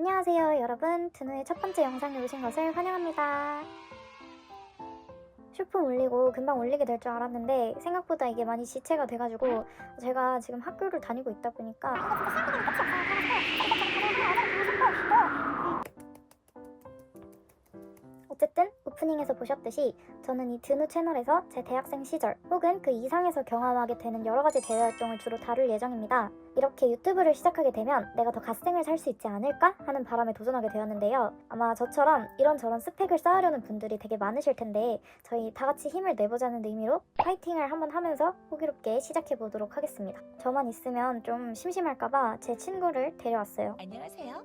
안녕하세요 여러분 드누의 첫 번째 영상에 오신 것을 환영합니다 슈품 올리고 금방 올리게 될 줄 알았는데 생각보다 이게 많이 지체가 돼가지고 제가 지금 학교를 다니고 있다 보니까 어쨌든 오프닝에서 보셨듯이 저는 이 드누 채널에서 제 대학생 시절 혹은 그 이상에서 경험하게 되는 여러 가지 대외 활동을 주로 다룰 예정입니다. 이렇게 유튜브를 시작하게 되면 내가 더 갓생을 살 수 있지 않을까 하는 바람에 도전하게 되었는데요. 아마 저처럼 이런저런 스펙을 쌓으려는 분들이 되게 많으실 텐데 저희 다 같이 힘을 내보자는 의미로 파이팅을 한번 하면서 호기롭게 시작해 보도록 하겠습니다. 저만 있으면 좀 심심할까봐 제 친구를 데려왔어요. 안녕하세요.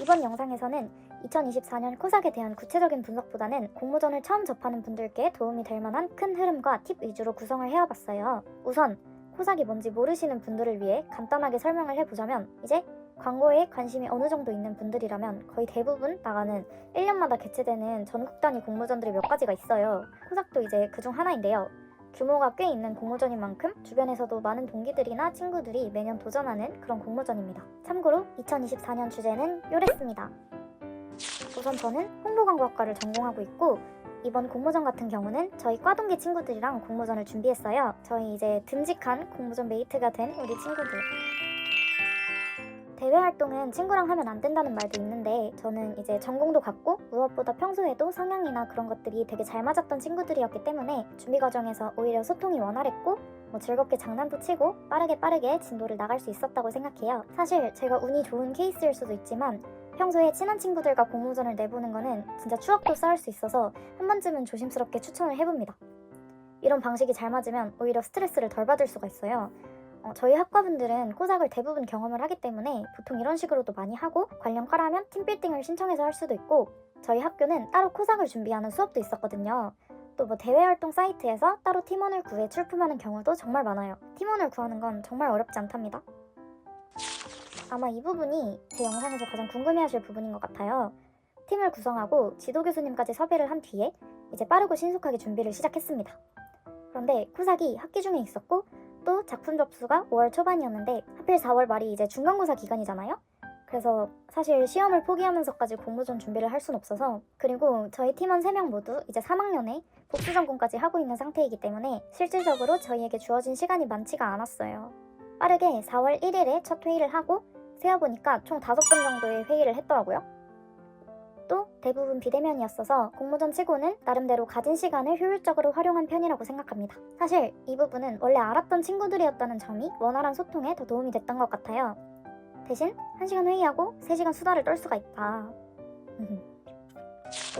이번 영상에서는 2024년 코삭에 대한 구체적인 분석보다는 공모전을 처음 접하는 분들께 도움이 될 만한 큰 흐름과 팁 위주로 구성을 해와봤어요. 우선 코삭이 뭔지 모르시는 분들을 위해 간단하게 설명을 해보자면 이제 광고에 관심이 어느 정도 있는 분들이라면 거의 대부분 나가는 1년마다 개최되는 전국 단위 공모전들이 몇 가지가 있어요. 코삭도 이제 그 중 하나인데요. 규모가 꽤 있는 공모전인 만큼 주변에서도 많은 동기들이나 친구들이 매년 도전하는 그런 공모전입니다. 참고로 2024년 주제는 요랬습니다. 우선 저는 홍보광고학과를 전공하고 있고 이번 공모전 같은 경우는 저희 과동기 친구들이랑 공모전을 준비했어요. 저희 이제 듬직한 공모전 메이트가 된 우리 친구들. 대외 활동은 친구랑 하면 안 된다는 말도 있는데 저는 이제 전공도 같고 무엇보다 평소에도 성향이나 그런 것들이 되게 잘 맞았던 친구들이었기 때문에 준비 과정에서 오히려 소통이 원활했고 뭐 즐겁게 장난도 치고 빠르게 빠르게 진도를 나갈 수 있었다고 생각해요. 사실 제가 운이 좋은 케이스일 수도 있지만 평소에 친한 친구들과 공모전을 내보는 거는 진짜 추억도 쌓을 수 있어서 한 번쯤은 조심스럽게 추천을 해봅니다. 이런 방식이 잘 맞으면 오히려 스트레스를 덜 받을 수가 있어요. 어, 저희 학과분들은 코삭을 대부분 경험을 하기 때문에 보통 이런 식으로도 많이 하고 관련 과라면 팀빌딩을 신청해서 할 수도 있고 저희 학교는 따로 코삭을 준비하는 수업도 있었거든요. 또 뭐 대외 활동 사이트에서 따로 팀원을 구해 출품하는 경우도 정말 많아요. 팀원을 구하는 건 정말 어렵지 않답니다. 아마 이 부분이 제 영상에서 가장 궁금해하실 부분인 것 같아요. 팀을 구성하고 지도 교수님까지 섭외를 한 뒤에 이제 빠르고 신속하게 준비를 시작했습니다. 그런데 코삭이 학기 중에 있었고 또 작품 접수가 5월 초반이었는데 하필 4월 말이 이제 중간고사 기간이잖아요. 그래서 사실 시험을 포기하면서까지 공모전 준비를 할 순 없어서 그리고 저희 팀원 3명 모두 이제 3학년에 복수 전공까지 하고 있는 상태이기 때문에 실질적으로 저희에게 주어진 시간이 많지가 않았어요. 빠르게 4월 1일에 첫 회의를 하고 세어보니까 총 5번 정도의 회의를 했더라고요. 또 대부분 비대면이었어서 공모전 치고는 나름대로 가진 시간을 효율적으로 활용한 편이라고 생각합니다. 사실 이 부분은 원래 알았던 친구들이었다는 점이 원활한 소통에 더 도움이 됐던 것 같아요. 대신 1시간 회의하고 3시간 수다를 떨 수가 있다.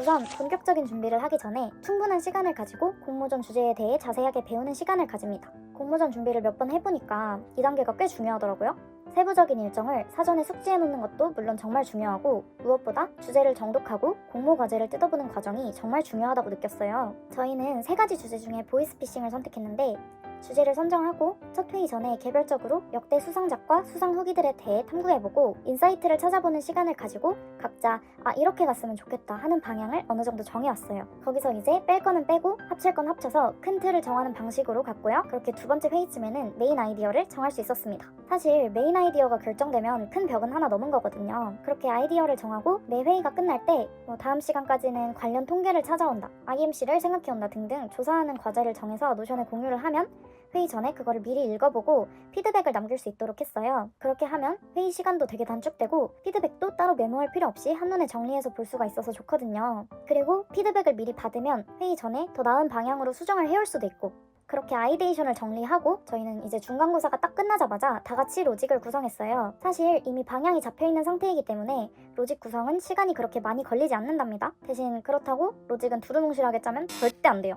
우선 본격적인 준비를 하기 전에 충분한 시간을 가지고 공모전 주제에 대해 자세하게 배우는 시간을 가집니다. 공모전 준비를 몇 번 해보니까 이 단계가 꽤 중요하더라고요. 세부적인 일정을 사전에 숙지해 놓는 것도 물론 정말 중요하고 무엇보다 주제를 정독하고 공모 과제를 뜯어보는 과정이 정말 중요하다고 느꼈어요. 저희는 세 가지 주제 중에 보이스피싱을 선택했는데 주제를 선정하고 첫 회의 전에 개별적으로 역대 수상작과 수상 후기들에 대해 탐구해보고 인사이트를 찾아보는 시간을 가지고 각자 아 이렇게 갔으면 좋겠다 하는 방향을 어느 정도 정해왔어요. 거기서 이제 뺄 거는 빼고 합칠 건 합쳐서 큰 틀을 정하는 방식으로 갔고요. 그렇게 두 번째 회의쯤에는 메인 아이디어를 정할 수 있었습니다. 사실 메인 아이디어가 결정되면 큰 벽은 하나 넘은 거거든요. 그렇게 아이디어를 정하고 매 회의가 끝날 때 뭐 다음 시간까지는 관련 통계를 찾아온다, IMC를 생각해온다 등등 조사하는 과제를 정해서 노션에 공유를 하면 회의 전에 그거를 미리 읽어보고 피드백을 남길 수 있도록 했어요. 그렇게 하면 회의 시간도 되게 단축되고 피드백도 따로 메모할 필요 없이 한눈에 정리해서 볼 수가 있어서 좋거든요. 그리고 피드백을 미리 받으면 회의 전에 더 나은 방향으로 수정을 해올 수도 있고 그렇게 아이데이션을 정리하고 저희는 이제 중간고사가 딱 끝나자마자 다 같이 로직을 구성했어요. 사실 이미 방향이 잡혀 있는 상태이기 때문에 로직 구성은 시간이 그렇게 많이 걸리지 않는답니다. 대신 그렇다고 로직은 두루뭉실하게 짜면 절대 안 돼요.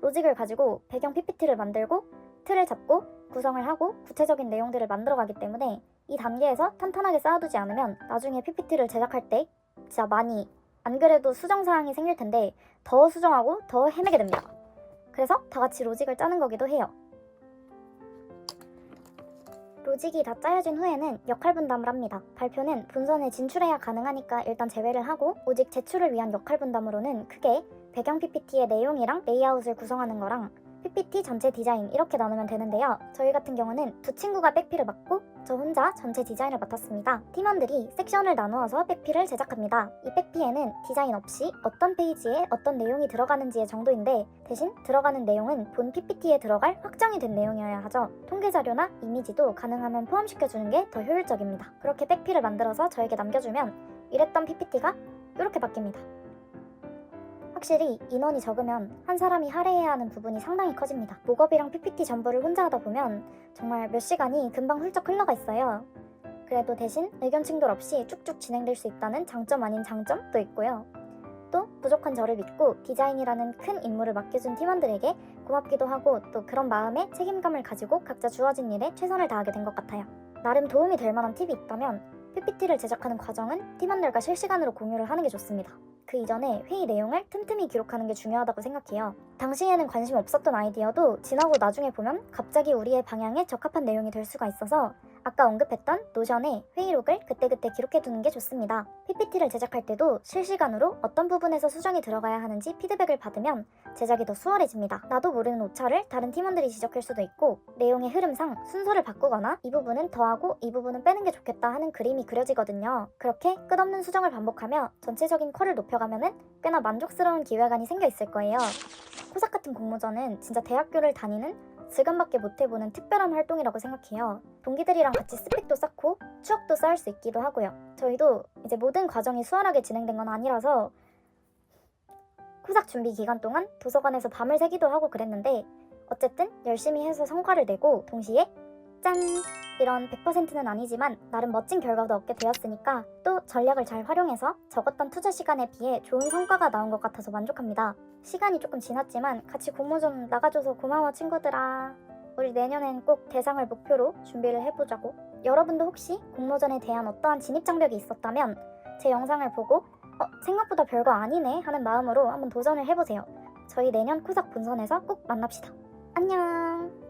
로직을 가지고 배경 PPT를 만들고 틀을 잡고 구성을 하고 구체적인 내용들을 만들어가기 때문에 이 단계에서 탄탄하게 쌓아두지 않으면 나중에 PPT를 제작할 때 진짜 많이 안 그래도 수정 사항이 생길 텐데 더 수정하고 더 헤매게 됩니다. 그래서 다 같이 로직을 짜는 거기도 해요. 로직이 다 짜여진 후에는 역할 분담을 합니다. 발표는 본선에 진출해야 가능하니까 일단 제외를 하고 오직 제출을 위한 역할 분담으로는 크게 배경 PPT의 내용이랑 레이아웃을 구성하는 거랑 PPT 전체 디자인 이렇게 나누면 되는데요. 저희 같은 경우는 두 친구가 백피를 맡고 저 혼자 전체 디자인을 맡았습니다. 팀원들이 섹션을 나누어서 백피를 제작합니다. 이 백피에는 디자인 없이 어떤 페이지에 어떤 내용이 들어가는지의 정도인데 대신 들어가는 내용은 본 PPT에 들어갈 확정이 된 내용이어야 하죠. 통계 자료나 이미지도 가능하면 포함시켜주는 게 더 효율적입니다. 그렇게 백피를 만들어서 저에게 남겨주면 이랬던 PPT가 이렇게 바뀝니다. 확실히 인원이 적으면 한 사람이 할애해야 하는 부분이 상당히 커집니다. 목업이랑 PPT 전부를 혼자 하다 보면 정말 몇 시간이 금방 훌쩍 흘러가 있어요. 그래도 대신 의견 충돌 없이 쭉쭉 진행될 수 있다는 장점 아닌 장점도 있고요. 또 부족한 저를 믿고 디자인이라는 큰 임무를 맡겨준 팀원들에게 고맙기도 하고 또 그런 마음에 책임감을 가지고 각자 주어진 일에 최선을 다하게 된 것 같아요. 나름 도움이 될 만한 팁이 있다면 PPT를 제작하는 과정은 팀원들과 실시간으로 공유를 하는 게 좋습니다. 그 이전에 회의 내용을 틈틈이 기록하는 게 중요하다고 생각해요. 당시에는 관심 없었던 아이디어도 지나고 나중에 보면 갑자기 우리의 방향에 적합한 내용이 될 수가 있어서 아까 언급했던 노션에 회의록을 그때그때 기록해 두는 게 좋습니다. PPT를 제작할 때도 실시간으로 어떤 부분에서 수정이 들어가야 하는지 피드백을 받으면 제작이 더 수월해집니다. 나도 모르는 오차를 다른 팀원들이 지적할 수도 있고 내용의 흐름상 순서를 바꾸거나 이 부분은 더하고 이 부분은 빼는 게 좋겠다 하는 그림이 그려지거든요. 그렇게 끝없는 수정을 반복하며 전체적인 퀄을 높여가면은 꽤나 만족스러운 기획안이 생겨 있을 거예요. 코삭 같은 공모전은 진짜 대학교를 다니는 질감밖에 못 해보는 특별한 활동이라고 생각해요. 동기들이랑 같이 스펙도 쌓고 추억도 쌓을 수 있기도 하고요. 저희도 이제 모든 과정이 수월하게 진행된 건 아니라서 코삭 준비 기간 동안 도서관에서 밤을 새기도 하고 그랬는데 어쨌든 열심히 해서 성과를 내고 동시에 짠! 이런 100%는 아니지만 나름 멋진 결과도 얻게 되었으니까 또 전략을 잘 활용해서 적었던 투자 시간에 비해 좋은 성과가 나온 것 같아서 만족합니다. 시간이 조금 지났지만 같이 공모전 나가줘서 고마워 친구들아. 우리 내년엔 꼭 대상을 목표로 준비를 해보자고. 여러분도 혹시 공모전에 대한 어떠한 진입 장벽이 있었다면 제 영상을 보고 어, 생각보다 별거 아니네 하는 마음으로 한번 도전을 해보세요. 저희 내년 쿠삭 본선에서 꼭 만납시다. 안녕!